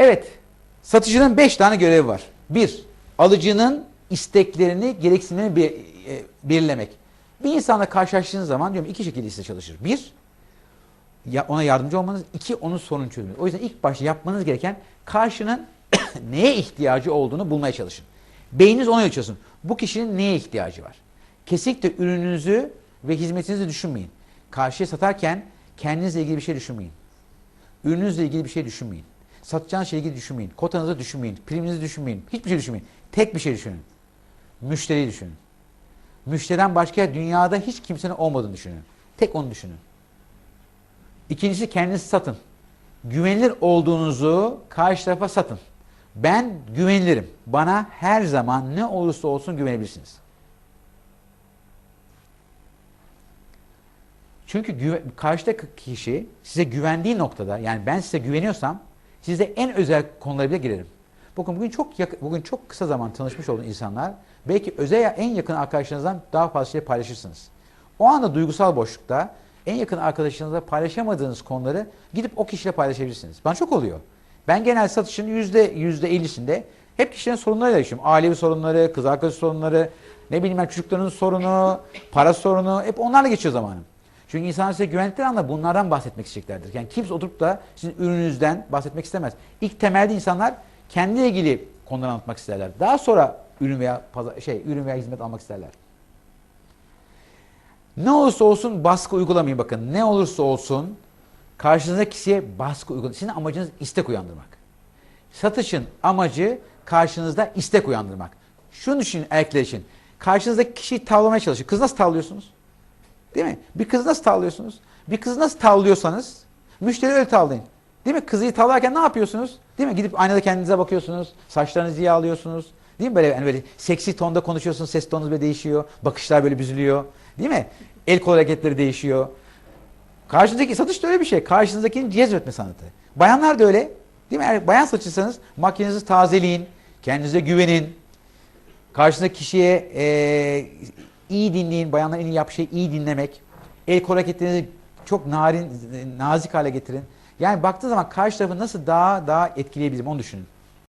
Evet. Satıcının 5 tane görevi var. 1. Alıcının isteklerini, gereksinimlerini bir, e, belirlemek. Bir insanla karşılaştığınız zaman diyorum iki şekilde size çalışır. Bir, ya ona yardımcı olmanız. iki onun sorun çözümü. O yüzden ilk başta yapmanız gereken karşının neye ihtiyacı olduğunu bulmaya çalışın. Beyniniz ona çalışsın. Bu kişinin neye ihtiyacı var? Kesinlikle ürününüzü ve hizmetinizi düşünmeyin. Karşıya satarken kendinizle ilgili bir şey düşünmeyin. Ürününüzle ilgili bir şey düşünmeyin. Satacağınız şeyle ilgili düşünmeyin. Kotanızı düşünmeyin. Priminizi düşünmeyin. Hiçbir şey düşünmeyin. Tek bir şey düşünün. Müşteriyi düşünün. Müşteriden başka dünyada hiç kimsenin olmadığını düşünün. Tek onu düşünün. İkincisi kendinizi satın. Güvenilir olduğunuzu karşı tarafa satın. Ben güvenilirim. Bana her zaman ne olursa olsun güvenebilirsiniz. Çünkü güve, karşıdaki kişi size güvendiği noktada yani ben size güveniyorsam size en özel konulara bile girerim. Bakın bugün çok yak- bugün çok kısa zaman tanışmış olduğunuz insanlar belki özel en yakın arkadaşlarınızdan daha fazla şey paylaşırsınız. O anda duygusal boşlukta en yakın arkadaşınızla paylaşamadığınız konuları gidip o kişiyle paylaşabilirsiniz. Bana çok oluyor. Ben genel satışın yüzde yüzde ellisinde hep kişilerin sorunlarıyla yaşıyorum. Ailevi sorunları, kız arkadaşı sorunları, ne bileyim ben çocuklarının sorunu, para sorunu hep onlarla geçiyor zamanım. Çünkü insanlar size güvendikleri anda bunlardan bahsetmek isteyeceklerdir. Yani kimse oturup da sizin ürününüzden bahsetmek istemez. İlk temelde insanlar kendiyle ilgili konuları anlatmak isterler. Daha sonra ürün veya pazar, şey ürün veya hizmet almak isterler. Ne olursa olsun baskı uygulamayın bakın. Ne olursa olsun karşınızdaki kişiye baskı uygulamayın. Sizin amacınız istek uyandırmak. Satışın amacı karşınızda istek uyandırmak. Şunu düşünün erkekler için. Karşınızdaki kişiyi tavlamaya çalışın. Kız nasıl tavlıyorsunuz? Değil mi? Bir kızı nasıl tavlıyorsunuz? Bir kızı nasıl tavlıyorsanız müşteri öyle tavlayın. Değil mi? Kızı tavlarken ne yapıyorsunuz? Değil mi? Gidip aynada kendinize bakıyorsunuz. Saçlarınızı yağlıyorsunuz. Değil mi? Böyle yani böyle seksi tonda konuşuyorsunuz. Ses tonunuz böyle değişiyor. Bakışlar böyle büzülüyor. Değil mi? El kol hareketleri değişiyor. Karşınızdaki satış da öyle bir şey. Karşınızdakini cezbetme sanatı. Bayanlar da öyle. Değil mi? Eğer bayan saçıysanız makinenizi tazeleyin. Kendinize güvenin. Karşındaki kişiye eee, iyi dinleyin. Bayanların en iyi yaptığı şey iyi dinlemek. El kol hareketlerinizi çok narin, nazik hale getirin. Yani baktığı zaman karşı tarafı nasıl daha daha etkileyebilirim onu düşünün.